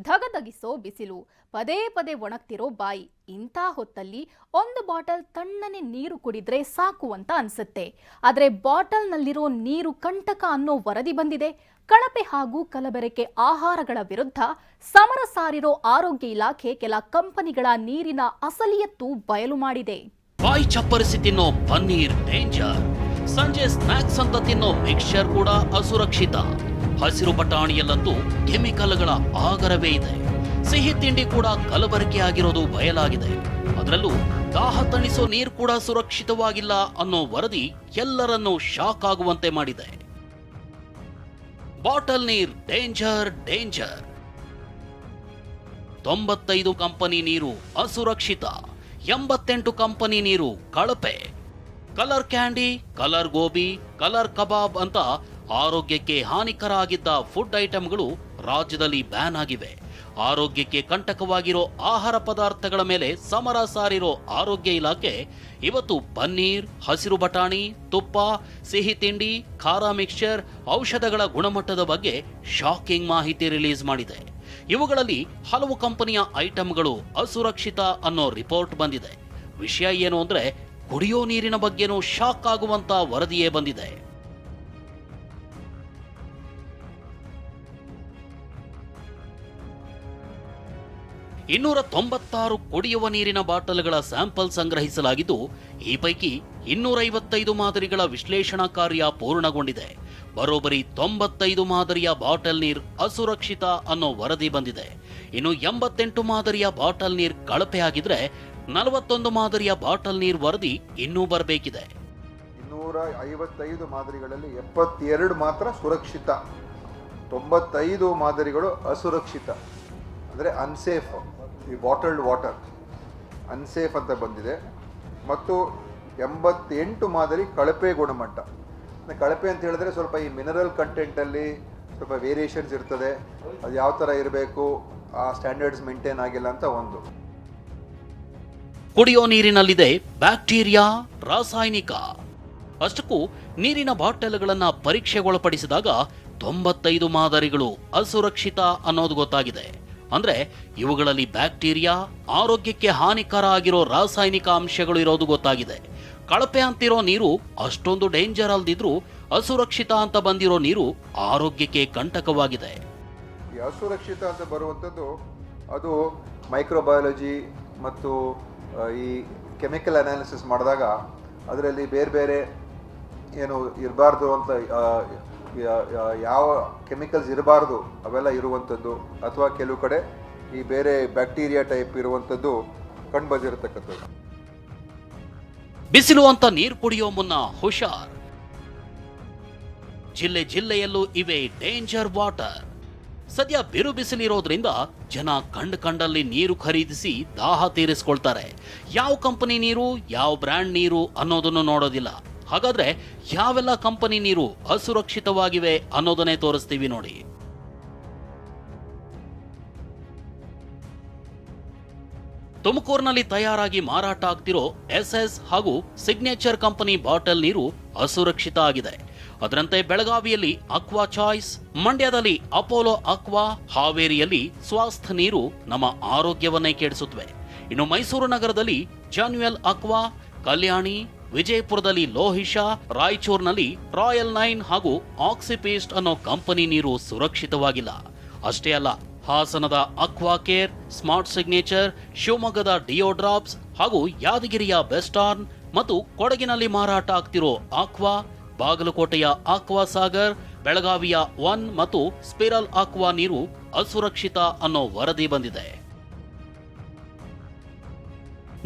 ಧಗಧಗಿಸೋ ಬಿಸಿಲು, ಪದೇ ಪದೇ ಒಣಗ್ತಿರೋ ಬಾಯಿ, ಇಂಥ ಹೊತ್ತಲ್ಲಿ ಒಂದು ಬಾಟಲ್ ತಣ್ಣನೆ ನೀರು ಕುಡಿದ್ರೆ ಸಾಕು ಅಂತ ಅನ್ಸುತ್ತೆ. ಆದ್ರೆ ಬಾಟಲ್ನಲ್ಲಿರೋ ನೀರು ಕಂಟಕ ಅನ್ನೋ ವರದಿ ಬಂದಿದೆ. ಕಳಪೆ ಹಾಗೂ ಕಲಬೆರಕೆ ಆಹಾರಗಳ ವಿರುದ್ಧ ಸಮರ ಸಾರಿರೋ ಆರೋಗ್ಯ ಇಲಾಖೆ ಕೆಲ ಕಂಪನಿಗಳ ನೀರಿನ ಅಸಲಿಯತ್ತು ಬಯಲು ಮಾಡಿದೆ. ಬಾಯಿ ಚಪ್ಪರಿಸಿ ತಿನ್ನೋ ಪನ್ನೀರ್ ಡೇಂಜರ್. ಸಂಜೆ ಸ್ನಾಕ್ಸ್ ಅಂತ ತಿನ್ನೋ ಮಿಕ್ಸ್ಚರ್ ಕೂಡ ಅಸುರಕ್ಷಿತ. ಹಸಿರು ಬಟಾಣಿಯಲ್ಲಂತೂ ಕೆಮಿಕಲ್ಗಳ ಆಗರವೇ ಇದೆ. ಸಿಹಿ ತಿಂಡಿ ಕೂಡ ಕಲಬೆರಕೆ ಆಗಿರೋದು ಬಯಲಾಗಿದೆ. ಅದರಲ್ಲೂ ದಾಹ ತಣಿಸೋ ನೀರು ಕೂಡ ಸುರಕ್ಷಿತವಾಗಿಲ್ಲ ಅನ್ನೋ ವರದಿ ಎಲ್ಲರನ್ನೂ ಶಾಕ್ ಆಗುವಂತೆ ಮಾಡಿದೆ. ಬಾಟಲ್ ನೀರ್ ಡೇಂಜರ್ ಡೇಂಜರ್. ತೊಂಬತ್ತೈದು ಕಂಪನಿ ನೀರು ಅಸುರಕ್ಷಿತ, ಎಂಬತ್ತೆಂಟು ಕಂಪನಿ ನೀರು ಕಳಪೆ. Colour candy, colour gobi, colour kebab ಅಂತ ಆರೋಗ್ಯಕ್ಕೆ ಹಾನಿಕರ ಆಗಿದ್ದ ಫುಡ್ ಐಟಂಗಳು ರಾಜ್ಯದಲ್ಲಿ ಬ್ಯಾನ್ ಆಗಿವೆ. ಆರೋಗ್ಯಕ್ಕೆ ಕಂಟಕವಾಗಿರೋ ಆಹಾರ ಪದಾರ್ಥಗಳ ಮೇಲೆ ಸಮರ ಸಾರಿರೋ ಆರೋಗ್ಯ ಇಲಾಖೆ ಇವತ್ತು ಪನ್ನೀರ್, ಹಸಿರು ಬಟಾಣಿ, ತುಪ್ಪ, ಸಿಹಿ ತಿಂಡಿ, ಖಾರ ಮಿಕ್ಸ್ಚರ್ ಔಷಧಗಳ ಗುಣಮಟ್ಟದ ಬಗ್ಗೆ ಶಾಕಿಂಗ್ ಮಾಹಿತಿ ರಿಲೀಸ್ ಮಾಡಿದೆ. ಇವುಗಳಲ್ಲಿ ಹಲವು ಕಂಪನಿಯ ಐಟಂಗಳು ಅಸುರಕ್ಷಿತ ಅನ್ನೋ ರಿಪೋರ್ಟ್ ಬಂದಿದೆ. ವಿಷಯ ಏನು ಅಂದ್ರೆ ಕುಡಿಯೋ ನೀರಿನ ಬಗ್ಗೆನೂ ಶಾಕ್ ಆಗುವಂತ ವರದಿಯೇ ಬಂದಿದೆ. ಇನ್ನೂರ ತೊಂಬತ್ತಾರು ಕುಡಿಯುವ ನೀರಿನ ಬಾಟಲ್ಗಳ ಸ್ಯಾಂಪಲ್ ಸಂಗ್ರಹಿಸಲಾಗಿದ್ದು, ಈ ಪೈಕಿ ಇನ್ನೂರೈವತ್ತೈದು ಮಾದರಿಗಳ ವಿಶ್ಲೇಷಣಾ ಕಾರ್ಯ ಪೂರ್ಣಗೊಂಡಿದೆ. ಬರೋಬ್ಬರಿ ತೊಂಬತ್ತೈದು ಮಾದರಿಯ ಬಾಟಲ್ ನೀರ್ ಅಸುರಕ್ಷಿತ ಅನ್ನೋ ವರದಿ ಬಂದಿದೆ. ಇನ್ನು ಎಂಬತ್ತೆಂಟು ಮಾದರಿಯ ಬಾಟಲ್ ನೀರ್ ಕಳಪೆ ಆಗಿದ್ರೆ ನಲವತ್ತೊಂದು ಮಾದರಿಯ ಬಾಟಲ್ ನೀರ್ ವರದಿ ಇನ್ನೂ ಬರಬೇಕಿದೆ. ಇನ್ನೂರ ಐವತ್ತೈದು ಮಾದರಿಗಳಲ್ಲಿ ಎಪ್ಪತ್ತೆರಡು ಮಾತ್ರ ಸುರಕ್ಷಿತ. ತೊಂಬತ್ತೈದು ಮಾದರಿಗಳು ಅಸುರಕ್ಷಿತ. ಅಂದರೆ ಅನ್ಸೇಫ್ ಈ ಬಾಟಲ್ಡ್ ವಾಟರ್ ಅನ್ಸೇಫ್ ಅಂತ ಬಂದಿದೆ. ಮತ್ತು ಎಂಬತ್ತೆಂಟು ಮಾದರಿ ಕಳಪೆ ಗುಣಮಟ್ಟ. ಕಳಪೆ ಅಂತ ಹೇಳಿದ್ರೆ ಸ್ವಲ್ಪ ಈ ಮಿನರಲ್ ಕಂಟೆಂಟಲ್ಲಿ ಸ್ವಲ್ಪ ವೇರಿಯೇಷನ್ಸ್ ಇರ್ತದೆ. ಅದು ಯಾವ ಥರ ಇರಬೇಕು, ಆ ಸ್ಟ್ಯಾಂಡರ್ಡ್ಸ್ ಮೇಂಟೈನ್ ಆಗಿಲ್ಲ ಅಂತ ಒಂದು. ಕುಡಿಯೋ ನೀರಿನಲ್ಲಿದೆ ಬ್ಯಾಕ್ಟೀರಿಯಾ, ರಾಸಾಯನಿಕ. ಅಷ್ಟಕ್ಕೂ ನೀರಿನ ಬಾಟಲ್ಗಳನ್ನು ಪರೀಕ್ಷೆಗೊಳಪಡಿಸಿದಾಗ ತೊಂಬತ್ತೈದು ಮಾದರಿಗಳು ಅಸುರಕ್ಷಿತ ಅನ್ನೋದು ಗೊತ್ತಾಗಿದೆ. ಅಂದ್ರೆ ಇವುಗಳಲ್ಲಿ ಬ್ಯಾಕ್ಟೀರಿಯಾ ಆರೋಗ್ಯಕ್ಕೆ ಹಾನಿಕರ ಆಗಿರೋ ರಾಸಾಯನಿಕ ಅಂಶಗಳು ಇರೋದು ಗೊತ್ತಾಗಿದೆ. ಕಳಪೆ ಅಂತಿರೋ ನೀರು ಅಷ್ಟೊಂದು ಡೇಂಜರ್ ಅಲ್ದಿದ್ರೂ ಅಸುರಕ್ಷಿತ ಅಂತ ಬಂದಿರೋ ನೀರು ಆರೋಗ್ಯಕ್ಕೆ ಕಂಟಕವಾಗಿದೆ. ಈ ಅಸುರಕ್ಷಿತ ಅಂತ ಬರುವಂಥದ್ದು ಅದು ಮೈಕ್ರೋಬಯಾಲಜಿ ಮತ್ತು ಈ ಕೆಮಿಕಲ್ ಅನಾಲಿಸಿಸ್ ಮಾಡಿದಾಗ ಅದರಲ್ಲಿ ಬೇರೆ ಬೇರೆ ಏನು ಇರಬಾರ್ದು ಅಂತ ಯಾವ ಕೆಮಿಕಲ್ಸ್ ಇರಬಾರ್ದು ಅವೆಲ್ಲ ಇರುವಂಥದ್ದು, ಅಥವಾ ಕೆಲವು ಕಡೆ ಈ ಬೇರೆ ಬ್ಯಾಕ್ಟೀರಿಯಾ ಟೈಪ್ ಇರುವಂಥದ್ದು ಕಂಡು ಬಂದಿರತಕ್ಕಂಥದ್ದು. ಬಿಸಿಲು ಅಂತ ನೀರು ಕುಡಿಯೋ ಮುನ್ನ ಹುಷಾರ್. ಜಿಲ್ಲೆ ಜಿಲ್ಲೆಯಲ್ಲೂ ಇವೆ ಡೇಂಜರ್ ವಾಟರ್ ಸದ್ಯ ಬಿರು ಬಿಸಿಲಿರೋದ್ರಿಂದ ಜನ ಕಂಡ್ ಕಂಡಲ್ಲಿ ನೀರು ಖರೀದಿಸಿ ದಾಹ ತೀರಿಸ್ಕೊಳ್ತಾರೆ. ಯಾವ ಕಂಪನಿ ನೀರು, ಯಾವ ಬ್ರ್ಯಾಂಡ್ ನೀರು ಅನ್ನೋದನ್ನು ನೋಡೋದಿಲ್ಲ. ಹಾಗಾದ್ರೆ ಯಾವೆಲ್ಲ ಕಂಪನಿ ನೀರು ಅಸುರಕ್ಷಿತವಾಗಿವೆ ಅನ್ನೋದನ್ನೇ ತೋರಿಸ್ತೀವಿ ನೋಡಿ. ತುಮಕೂರಿನಲ್ಲಿ ತಯಾರಾಗಿ ಮಾರಾಟ ಆಗ್ತಿರೋ ಎಸ್ ಎಸ್ ಹಾಗೂ ಸಿಗ್ನೇಚರ್ ಕಂಪನಿ ಬಾಟಲ್ ನೀರು ಅಸುರಕ್ಷಿತ ಆಗಿದೆ. ಅದರಂತೆ ಬೆಳಗಾವಿಯಲ್ಲಿ ಅಕ್ವಾ ಚಾಯ್ಸ್, ಮಂಡ್ಯದಲ್ಲಿ ಅಪೋಲೋ ಅಕ್ವಾ, ಹಾವೇರಿಯಲ್ಲಿ ಸ್ವಾಸ್ಥ್ ನೀರು ನಮ್ಮ ಆರೋಗ್ಯವನ್ನೇ ಕೆಡಿಸುತ್ತವೆ. ಇನ್ನು ಮೈಸೂರು ನಗರದಲ್ಲಿ ಜಾನ್ಯುಯಲ್ ಅಕ್ವಾ, ಕಲ್ಯಾಣಿ ವಿಜಯಪುರದಲ್ಲಿ ಲೋಹಿಶಾ ರಾಯಚೂರಿನಲ್ಲಿ ರಾಯಲ್ ನೈನ್ ಹಾಗೂ ಆಕ್ಸಿಪೇಸ್ಟ್ ಅನ್ನೋ ಕಂಪನಿ ನೀರು ಸುರಕ್ಷಿತವಾಗಿಲ್ಲ. ಅಷ್ಟೇ ಅಲ್ಲ, ಹಾಸನದ ಅಕ್ವಾ ಕೇರ್, ಸ್ಮಾರ್ಟ್ ಸಿಗ್ನೇಚರ್, ಶಿವಮೊಗ್ಗದ ಡಿಯೋಡ್ರಾಪ್ಸ್ ಹಾಗೂ ಯಾದಗಿರಿಯ ಬೆಸ್ಟಾರ್ನ್ ಮತ್ತು ಕೊಡಗಿನಲ್ಲಿ ಮಾರಾಟ ಆಗ್ತಿರೋ ಆಕ್ವಾ ಬಾಗಲಕೋಟೆಯ ಆಕ್ವಾ ಸಾಗರ್, ಬೆಳಗಾವಿಯ ಒನ್ ಮತ್ತು ಸ್ಪಿರಲ್ ಆಕ್ವಾ ನೀರು ಅಸುರಕ್ಷಿತ ಅನ್ನೋ ವರದಿ ಬಂದಿದೆ.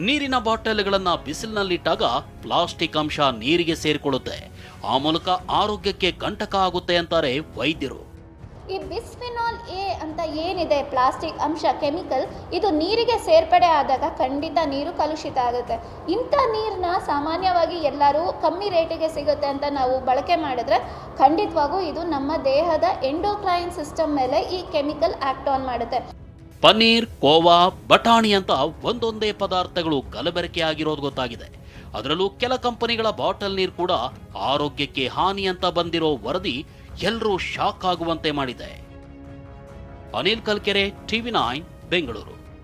ನೀರಿನ ಬಾಟಲ್ಗಳನ್ನು ಬಿಸಿಲಿನಲ್ಲಿಟ್ಟಾಗ ಪ್ಲಾಸ್ಟಿಕ್ ಅಂಶ ನೀರಿಗೆ ಸೇರಿಕೊಳ್ಳುತ್ತೆ. ಆ ಮೂಲಕ ಆರೋಗ್ಯಕ್ಕೆ ಕಂಟಕ ಆಗುತ್ತೆ ಅಂತಾರೆ ವೈದ್ಯರು. ಈ ಬಿಸ್ಫಿನಾಲ್ ಎ ಅಂತ ಏನಿದೆ ಪ್ಲಾಸ್ಟಿಕ್ ಅಂಶ, ಕೆಮಿಕಲ್, ಇದು ನೀರಿಗೆ ಸೇರ್ಪಡೆ ಆದಾಗ ಖಂಡಿತ ನೀರು ಕಲುಷಿತ ಆಗುತ್ತೆ. ಇಂಥ ನೀರನ್ನ ಸಾಮಾನ್ಯವಾಗಿ ಎಲ್ಲರೂ ಕಮ್ಮಿ ರೇಟಿಗೆ ಸಿಗುತ್ತೆ ಅಂತ ನಾವು ಬಳಕೆ ಮಾಡಿದ್ರೆ ಖಂಡಿತವಾಗೂ ಇದು ನಮ್ಮ ದೇಹದ ಎಂಡೋಕ್ರೈನ್ ಸಿಸ್ಟಮ್ ಮೇಲೆ ಈ ಕೆಮಿಕಲ್ ಆಕ್ಟ್ ಆನ್ ಮಾಡುತ್ತೆ. ಪನ್ನೀರ್, ಕೋವಾ, ಬಟಾಣಿ ಅಂತ ಒಂದೊಂದೇ ಪದಾರ್ಥಗಳು ಕಲಬೆರಕೆ ಆಗಿರೋದು ಗೊತ್ತಾಗಿದೆ. ಅದರಲ್ಲೂ ಕೆಲ ಕಂಪನಿಗಳ ಬಾಟಲ್ ನೀರು ಕೂಡ ಆರೋಗ್ಯಕ್ಕೆ ಹಾನಿ ಅಂತ ಬಂದಿರೋ ವರದಿ ಎಲ್ಲರೂ ಶಾಕ್ ಆಗುವಂತೆ ಮಾಡಿದೆ. Anil Kalkere, TV nine, Bengaluru.